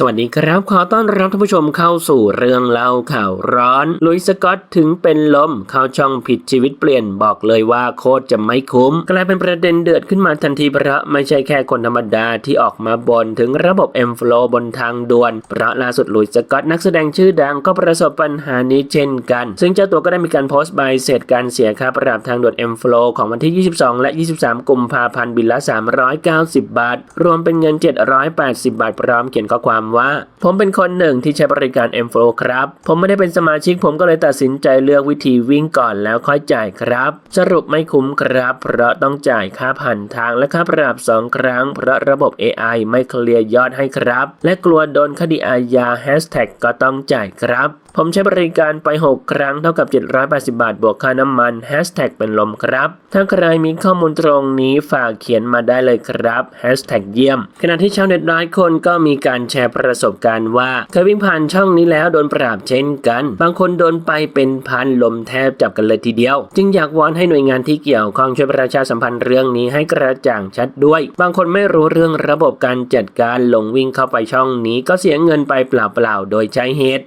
สวัสดีครับ ขอต้อนรับท่านผู้ชมเข้าสู่เรื่องเล่าข่าวร้อน ลุยสกอตถึงเป็นลม เข้าช่องผิดชีวิตเปลี่ยนบอกเลยว่าโคตรจะไม่คุ้ม กลายเป็นประเด็นเดือดขึ้นมาทันทีเพราะไม่ใช่แค่คนธรรมดาที่ออกมาบ่นถึงระบบ M Flow บนทางด่วน เพราะล่าสุดลุยสกอตนักแสดงชื่อดังก็ประสบปัญหานี้เช่นกัน ซึ่งเจ้าตัวก็ได้มีการโพสต์ใบเสร็จการเสียค่าปรับทางด่วน M Flow ของวันที่ 22 และ 23 กุมภาพันธ์บิลละ390 บาท รวมเป็นเงิน 780 บาทพร้อมเขียนข้อความว่า ผมเป็นคนหนึ่งที่ใช้บริการ M f l o ครับ ผมไม่ได้เป็นสมาชิกผมก็เลยตัดสินใจเลือกวิธีวิ่งก่อนแล้วค่อยจ่ายครับ สรุปไม่คุ้มครับ เพราะต้องจ่ายค่าผ่านทางและค่าปรับสองครั้ง เพราะระบบ AI ไม่เคลียร์ยอดให้ครับ และกลัวโดนคดีอาญาแฮชแท็กก็ต้องจ่ายครับ ผมใช้บริการไป 6 ครั้งเท่ากับ 780 บาท บวกค่าน้ำมัน Hashtag เป็นลมครับ ถ้าใครมีข้อมูลตรงนี้ฝากเขียนมาได้เลยครับ Hashtag เยี่ยม ขณะที่ชาวเน็ตหลายคนก็มีการแชร์ประสบการณ์ว่า เคยวิ่งผ่านช่องนี้แล้วโดนปราบเช่นกัน บางคนโดนไปเป็นพันลมแทบจับกันเลยทีเดียว จึงอยากวอนให้หน่วยงานที่เกี่ยวข้องช่วยประชาสัมพันธ์เรื่องนี้ให้กระจ่างชัดด้วย บางคนไม่รู้เรื่องระบบการจัดการลงวิ่งเข้าไปช่องนี้ก็เสียเงินไปเปล่าๆโดยใช้เหตุ